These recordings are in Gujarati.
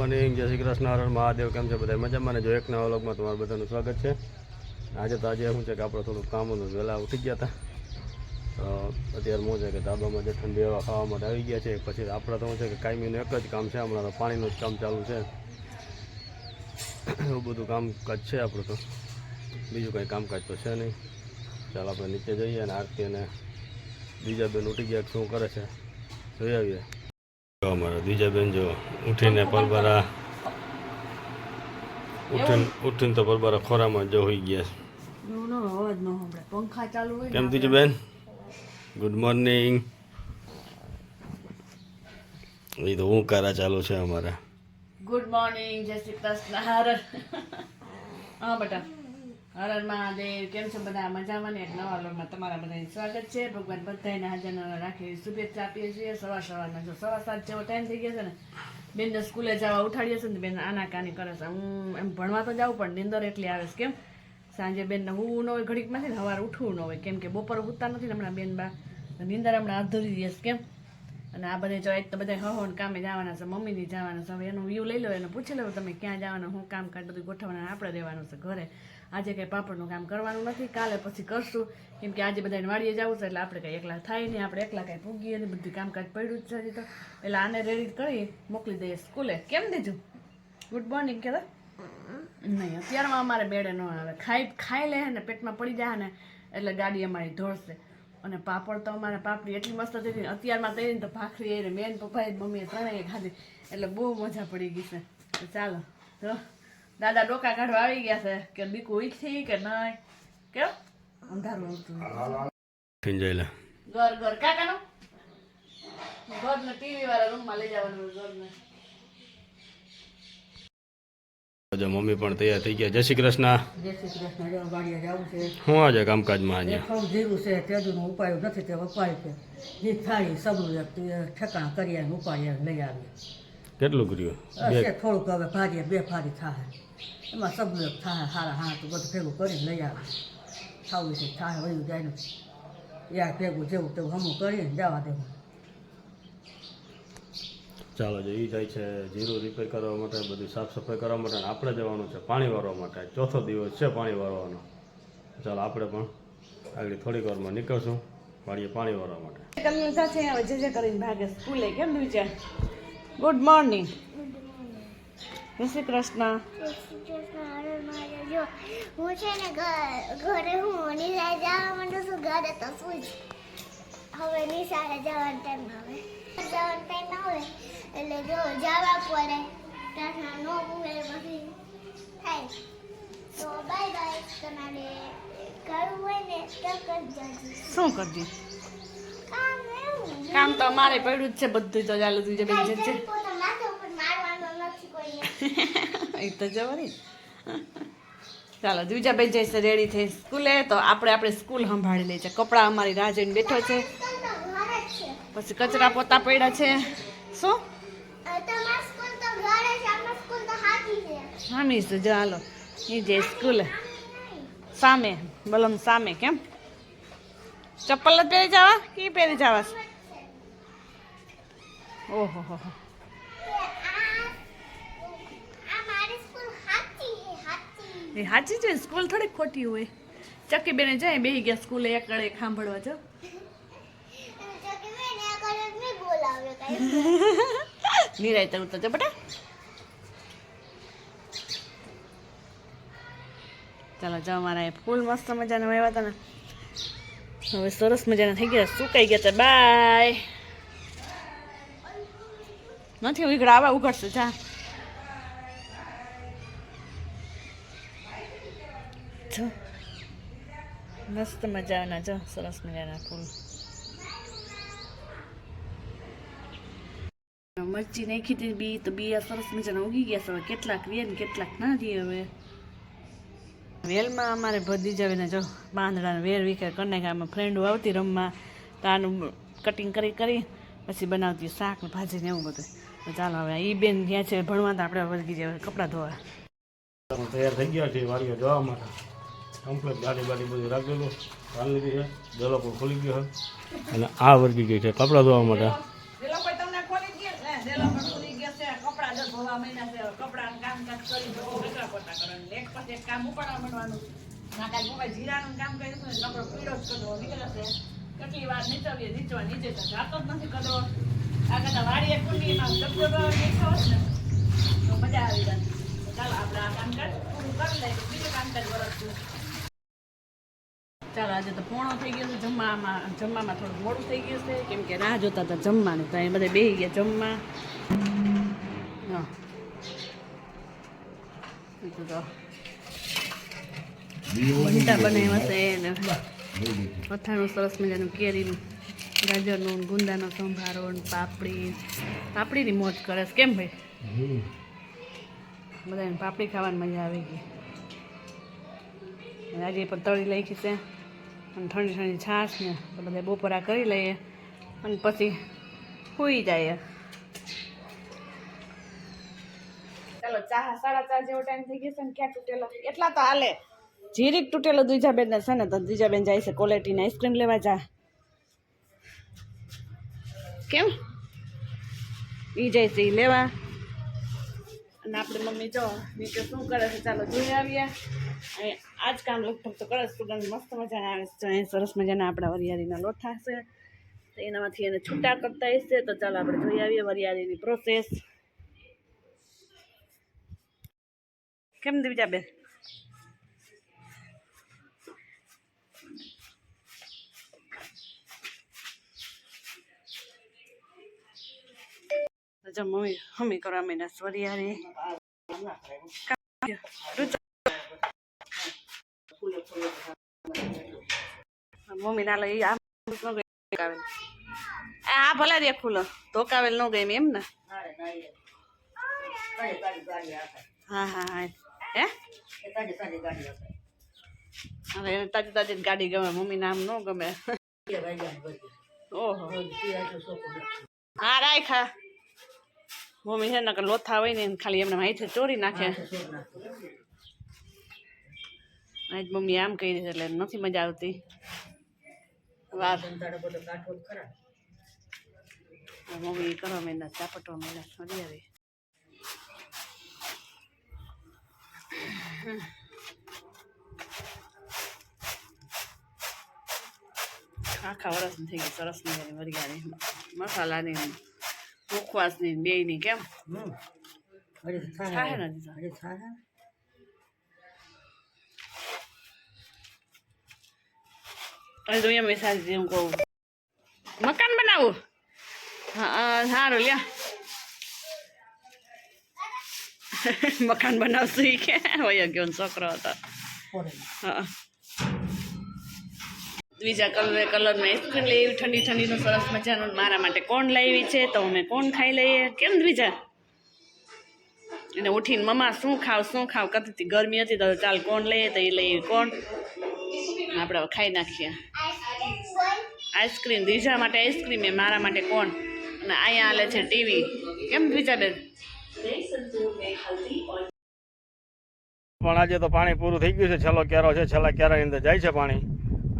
મોર્નિંગ જય શ્રી કૃષ્ણ હર હર મહાદેવ, કેમ છે બધા? મજામાં? ને જો એક નવા વ્લોગમાં તમારું બધાનું સ્વાગત છે. આજે તો આજે શું છે કે આપણે થોડુંક કામ વહેલા ઉઠી ગયા હતા. અત્યારે શું છે કે ધાબામાં જે ઠંડી હવા ખાવા માટે આવી ગયા છે. પછી આપણે તો શું છે કે કાયમીનું એક જ કામ છે. હમણાં તો પાણીનું જ કામ ચાલુ છે. એવું બધું કામકાજ છે આપણું તો. બીજું કંઈ કામકાજ તો છે નહીં. ચાલ આપણે નીચે જઈએ અને આરતી અને બીજા બેન ઉઠી ગયા શું કરે છે. જોઈ આવીએ. અમારા બીજા બેન જો ઉઠીને પરબારા ઉઠીને ઉઠીને તો પરબારા ખોરામાં જો હોઈ ગયા કેમ દીજુ બેન? ગુડ મોર્નિંગ એ તો હું કારા ચાલુ છે અમારા. ગુડ મોર્નિંગ જય શ્રી કૃષ્ણ. હા બેટા. હર મહાદેવ, કેમ છો બધા? મજામાં ને? એક નવા વ્લોગમાં તમારા બધાને સ્વાગત છે. ભગવાન બધાને હાજર રાખી શુભેચ્છા આપીએ છીએ. સવાર સવારના જો સવા સાત જેવો ટાઈમ થઈ ગયો છે ને, બેનને સ્કૂલે જવા ઉઠાડીએ છે ને બેન આના કાની કરે છે. હું એમ ભણવા તો જાઉં, પણ નીંદર એટલી આવે છે. કેમ? સાંજે બેનને હું ન હોય ઘડીકમાંથી ને, સવારે ઉઠવું ન હોય. કેમ કે બપોર ઉઠતા નથી હમણાં બેન બા નીંદર હમણાં અધૂરી દિવસ કેમ? અને આ બધે જો તો બધા હહોન કામે જવાના છે, મમ્મીની જવાના છે. હવે એનું વ્યૂ લઈ લો, એને પૂછી લો, તમે ક્યાં જવાના? હું કામ કાઢ બધું ગોઠવવાના? આપણે રહેવાનું છે ઘરે. આજે કંઈ પાપડનું કામ કરવાનું નથી, કાલે પછી કરશું. કેમ કે આજે બધાને વાડીએ જવું છે, એટલે આપણે કંઈ એકલા થાય નહીં, આપણે એકલા કાંઈ પૂગીએ ને બધું કામકાજ પડ્યું જ છે હજી તો. એટલે આને રેડી કરી મોકલી દઈએ સ્કૂલે. કેમ દીધું ગુડ મોર્નિંગ કહેતા નહીં, અત્યારમાં અમારે બેડે ન આવે. ખાઈ ખાઈ લે ને પેટમાં પડી જાય ને, એટલે ગાડી અમારી ધોળશે. અને પાપડ તો અમારે પાપડી એટલી મસ્ત હતી અત્યારમાં ને તો ભાખરી, એ મેન પપ્પાએ મમ્મીએ ત્રણેય ખાધી. એટલે બહુ મજા પડી ગઈ છે. ચાલો તો દાદા ડોકા કાઢવા આવી ગયા છે કે બીકુ ઈચ્છી કે નહીં કેમ? અંધારું આવતું ઉઠીને જઈ લે. ઘર ઘર. કાકાનો? ઘરને ટીવી વાળા રૂમમાં લઈ જવાનું ઘરને. જો મમ્મી પણ તૈયાર થઈ ગયા. જય શ્રી કૃષ્ણ. જય શ્રી કૃષ્ણ. જો વાડીએ જવું છે. શું આજે કામકાજમાં આજે જીરું છે તેજુનો ઉપાય નથી તે ઉપાય છે. જે થાય સબરું ઠેકાણ કરીએ ઉપાડીએ લઈ આવીએ. કેટલું કર્યું? થોડુંક હવે ભારીએ બે ફારી થાય એમાં એક થાય હારા હા તો બધું ભેગું કરીને લઈ આવે. ખાવું છે થાય વયું જાય યાર ભેગું જેવું તેવું હમું કરીને જવા દેવું. ચાલો જો એ જાય છે જીરું રિપેર કરવા માટે બધું સાફ સફાઈ કરવા માટે અને આપણે જવાનું છે પાણી વાળવા માટે. ચોથો દિવસ છે પાણી વાળવાનો. ચાલો આપણે પણ આગળ થોડીક વારમાં નીકળશું વાડીએ પાણી વારવા માટે. તમને સાથે હવે જે જે કરીને ભાગે સ્કૂલે કેમ વિચાર ગુડ મોર્નિંગ જય શ્રી કૃષ્ણ જો હું છે ને ઘરે હું નિશાળે જવા માંડું છું ઘરે તો શું જ. હવે નિશાળે જવાનો ટાઈમ આવે. જવાનો ટાઈમ આવે એટલે જો જવા પડે. પ્રાર્થના ન પૂરે પછી થાય. તો બાય બાય તમારે કરવું હોય ને તો કરજો શું કરજી? કામ તો અમારે પડ્યું જ છે બધું તો ચાલુ થઈ જાય છે પોતા માથે ઉપર મારવાનો નથી કોઈને એ તો જવાની ચાલો દ્વિજા જઈશ રેડી થઈ સ્કૂલે, તો આપણે આપણે સ્કૂલ સંભાળી લઈએ છીએ. કપડાં અમારી રાહ જોઈને બેઠો છે. પછી કચરા પોતા પડ્યા છે. શું? હામી છે જો એ જે સ્કૂલે. સામે, બલમ સામે, કેમ? ચપ્પલ જ પહેરી જવા કે પહેરી જવા? ઓહો, હો હો. આ મારી સ્કૂલ હાથી છે હાથી એ સાચી છે, સ્કૂલ થોડી ખોટી હોય. ચક્કી બેને જાય, બેહી ગયા સ્કૂલે એક કડે સાંભળવા, જો. નિરાય તો તો બેટા. ચાલો, જો મારા એ ફૂલ મસ્ત મજાના વાવ્યા હતા ને. હવે સરસ મજાના થઈ ગયા, સુકાઈ ગયા છે. બાય નથી ઉઘડા આવા ઉઘડશે, જા. જો મસ્ત મજાના જો, સરસ મજાના ફૂલ. મરચી નાખી હતી બી, તો બી આ સરસ મજાના ઉગી ગયા છે. કેટલાક રે ને કેટલાક ના રે હવે. વેલમાં અમારે ભદી જવીને જો પાંદડાને વેર વિખેર કરી નાખ્યા. આમાં ફ્રેન્ડો આવતી રમવા, તો આનું કટિંગ કરી કરી, પછી બનાવતી શાક ને ભાજી ને એવું બધું. ચાલો હવે એ બેન ગયા છે ભણવા, તો આપણે વળગી જાય કપડાં ધોવા. તૈયાર થઈ ગયા છે વાડીએ જોવા માટે. કમ્પ્લીટ ગાડી બાડી બધું રાખેલું. હાલ લીધી છે. દલો પણ ખુલી ગયો છે. અને આ વર્ગી ગઈ છે કપડાં ધોવા માટે. જે લોકો તમને ખોલી ગયા ને જે લોકો ખોલી ગયા છે. કપડાં જો ધોવા મહિના છે. કપડાં કામકાજ કરી બધું કચરા પોતા કરવાનું. એક પછી એક કામ ઉપાડવા માંડવાનું. ના કાંઈ મોબાઈલ જીરાનું કામ કર્યું ને નકરો પીળો જ નીકળે છે. કેટલી વાર નીચવીએ નીચવા નીચે જાતો જ નથી કદરો આ કદાચ વાડીએ કુંડીમાં ગબગબો નીચો ને તો મજા આવી જાય. ચાલો આપણે આ કામકાજ પૂરું કરી લઈએ. બીજું કામકાજ વરસતું ચાલો, આજે તો પોણો થઈ ગયો છે જમવામાં. જમવામાં થોડું મોડું થઈ ગયું છે. કેમ કે રાહ જોતા હતા જમવાનું, તો એ બધા બેસી ગયા જમવા. ભંટા બનાવ્યા છે અથાણું સરસ મજાનું કેરીનું, ગાજરનું, ગુંદાનો સંભારો પાપડી. પાપડીની મોજ કરે છે. કેમ ભાઈ? બધાને પાપડી ખાવાની મજા આવી ગઈ. આજે પણ તળી લઈ છે. અને ઠંડી ઠંડી છાશ ને તો બધા બપોરા કરી લઈએ અને પછી સૂઈ જાય ચાલો, ચા સાડા ચાર જેવો ટાઈમ થઈ ગયો છે ને ક્યાં તૂટેલો? એટલા તો હાલે. જીરીક તૂટેલો દ્વિજાબેન ને છે ને, તો દ્વિજાબેન જાય છે ક્વોલિટીની આઈસ્ક્રીમ લેવા જા. કેમ? ઈ જાય છે એ લેવા. અને આપણે મમ્મી જો નીચે શું કરે છે, ચાલો જોઈ આવીએ. અને આ જ કામ લગભગ તો કરે સ્ટુડન્ટ મસ્ત મજાના આવે છે. અહીં સરસ મજાના આપણા વરિયાળીના લોઠા છે. તો એનામાંથી એને છૂટા કરતા હશે. તો ચાલો આપણે જોઈ આવીએ વરિયાળીની પ્રોસેસ કેમ દીવજાબેન? જો મમ્મી મમ્મી કરવા માંડ્યા વરિયાળી મમ્મી ના લઈ આ આ ભલા રે ખુલ્લો. તો કાવેલ ન ગઈ એમ ને. હા હા હા. હે? હવે તાજી તાજી ગાડી ગમે મમ્મી નામ ન ગમે. ઓહો. હા રાખ્યા મમ્મી છે ને કે લોથા હોય ને ખાલી એમને માહિતી ચોરી નાખે. આજ મમ્મી આમ કહી દે એટલે નથી મજા આવતી. વાર. મમ્મી કરો મહિના ચાપટો મહિના છોડી આવી આખા વરસ થઈ ગઈ સરસ મજાની વરિયાળી. મસાલાની ને મુખવાસની ને બેયની કેમ થાય નથી. તો એમ વિચારી હું કહું મકાન બનાવું હા સારું લ્યા મકાન બનાવશું કે વયો ગયો ને છોકરો હતો હા બીજા કલર કલરમાં આઈસ્ક્રીમ લેવી ઠંડી ઠંડીનું સરસ મજાનું મારા માટે કોણ લાવી છે, તો અમે કોણ ખાઈ લઈએ. કેમ દ્વિજા? એને ઉઠીને મમ્મા શું ખાવ શું ખાવ? હતી, ગરમી હતી તો ચાલ કોણ લઈએ, તો એ લઈએ કોણ આપણે ખાઈ નાખીએ. આઈસ્ક્રીમ, દ્વિજા માટે આઈસ્ક્રીમ, એ મારા માટે કોણ અને અહીંયા હાલે છે ટીવી. કેમ દ્વિજાબેન પણ આજે તો પાણી પૂરું થઈ ગયું છે. છેલ્લો ક્યારો છે, છેલ્લા કેરાની અંદર જાય છે પાણી.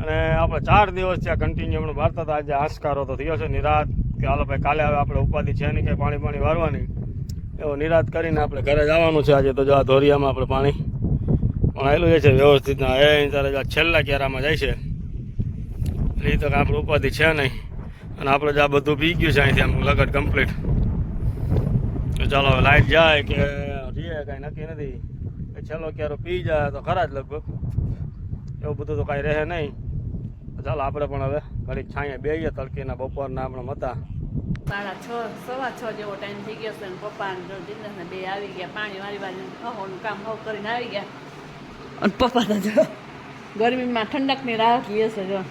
અને આપણે ચાર દિવસ ત્યાં કન્ટિન્યુ આપણે વારતા હતા. આજે આંસકારો તો થયો છે. નિરાત કે હાલો ભાઈ, કાલે હવે આપણે ઉપાધિ છે નહીં, કંઈ પાણી પાણી વારવાની. એવો નિરાત કરીને આપણે ઘરે જવાનું છે. આજે તો જો આ ધોરિયામાં આપણે પાણી પણ જાય છે. વ્યવસ્થિત એ ત્યારે આ છેલ્લા ક્યારામાં જાય છે. એ તો આપણે ઉપાધિ છે નહીં. અને આપણે જો આ બધું પી ગયું છે અહીંથી આમ લગટ કમ્પ્લીટ તો ચાલો લાઈટ જાય કે રીએ કાંઈ નક્કી નથી. છેલ્લો ક્યારો પી જાય તો ખરા જ લગભગ. એવું બધું તો કાંઈ રહે નહીં. ચાલો આપણે પણ હવે ઘડીક છાંયા બેહીએ તડકીના બપોરના આપણે હતા સાડા છ સવા છ જેવો ટાઈમ થઈ ગયો છે અને પપ્પા ને બે આવી ગયા પાણી વારી વારી હવાનું કામ હવ કરીને આવી ગયા. અને પપ્પા તો જો ગરમીમાં ઠંડકની રાહત લે છે જો.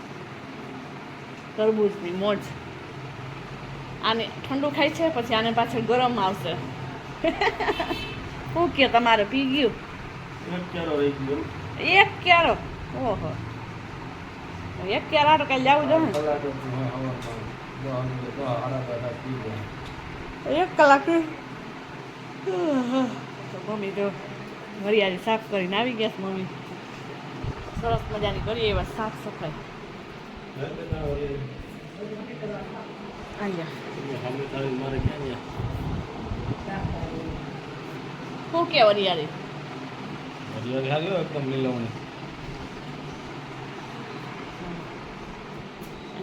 તરબૂચની મોજ. આને ઠંડુ ખાય છે પછી આને પાછળ ગરમ આવશે. શું કે તમારે પી ગયું? એક ક્યારો એક ક્યારો ઓહો. એક ક્યારા આટો કાલે જવું એક કલાક મમ્મી તો વરિયાળી સાફ કરીને આવી ગયા છે મમ્મી. સરસ મજાની કરીએ એવા સાફ સફાઈ. શું કે હરિયાળી હારી હોય એકદમ લીલવણી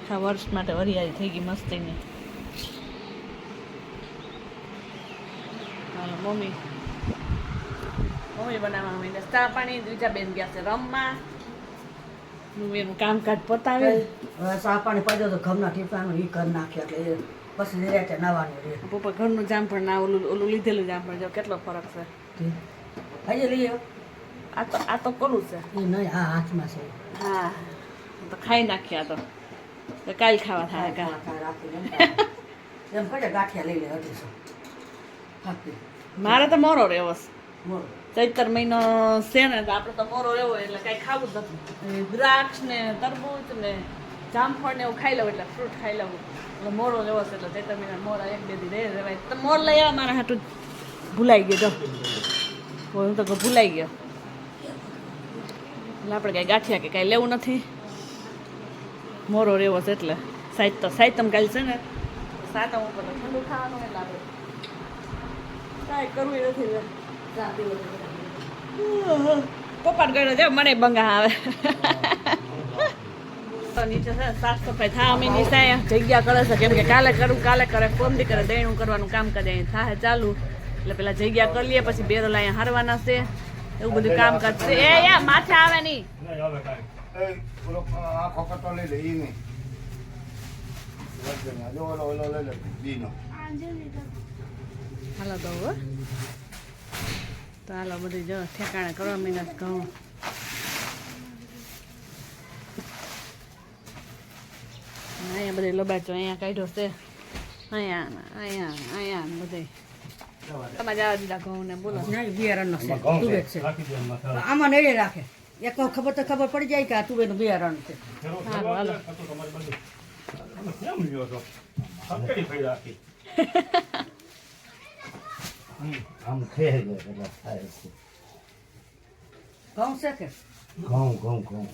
આખા વર્ષ માટે વરિયાળી થઈ ગઈ મસ્તીની. હાલો મમ્મી. મમ્મી બનાવવા માંડે ચા પાણી બીજા બેન ગયા છે રમવા. હું એનું કામકાજ પતાવે. હવે ચા પાણી પડ્યો તો ઘરના ટીપાનું એ કરી નાખ્યા એટલે એ પછી નિરાતે નવાનું રે. પપ્પા ઘરનું જામફળ ના ઓલું ઓલું લીધેલું જામફળ જો કેટલો ફરક છે? હજી લઈએ? આ તો આ તો કોનું છે. એ નહીં આ હાથમાં છે. હા. તો ખાઈ નાખ્યા તો. કાલ ખાવા થાય. કા કાંઈ રાખી એમ એમ ગાંઠિયા લઈ લે અઢીસો. મારે તો મોરો રહેવો છે. ચૈતર મહિનો છે ને તો આપણે તો મોરો રહેવો એટલે કાંઈ ખાવું જ નથી. દ્રાક્ષ ને તરબૂચ ને જામફળ ને એવું ખાઈ લઉં એટલે ફ્રૂટ ખાઈ લઉં એટલે મોરો રહેવો છે એટલે ચૈતર મહિના મોરા એક બે દી રહે રહેવાય. તો મોર લઈ આવ્યા મારા હાટું ભૂલાઈ ગયો હું તો કહું ભૂલાઈ ગયો. એટલે આપણે કાંઈ ગાંઠિયા કે કાંઈ લેવું નથી. મોરો રહેવો છે એટલે સાઈત તો સાઈતમ કાલ છે ને, સાતમ ઉપર ઠંડુ ખાવાનું એ લાગે. કાંઈ કરવું નથી પપ્પા ગયો છે, મને બંગા આવે. નીચે છે, સાફ સફાઈ થા અમે નિશાએ જગ્યા કરે છે. કેમ કે કાલે કરું, કાલે કરે કોમદી કરે દૈણું કરવાનું કામ કરે, અહીં થાય ચાલુ. એટલે પેલા જગ્યા કરી લઈએ, પછી બેરોલા અહીંયા હારવાના છે. એવું બધું કામ કરશે એ યા માથે આવે નહીં. આખો કટો લઈ લે ઈ નહીં. જો ઓલો ઓલો લઈ લે દીનો. હાલો તો હો. તો હાલો બધું જો ઠેકાણે કરવા મહિના ઘઉં અહીંયા બધે લબાચો અહીંયા કાઢ્યો છે. અહીંયા અહીંયા અહીંયા ને બધે. તમારે જવા દીધા ઘઉં ને બોલો છે. છે. આમાં નહીં રાખે. એક ખબર તો ખબર પડી જાય કે આ તુવેરનું બિયારણ છે. આમ ખેર ગયો એટલે થાય છે. ઘઉં છે કે? ઘઉં ઘઉં ઘઉં.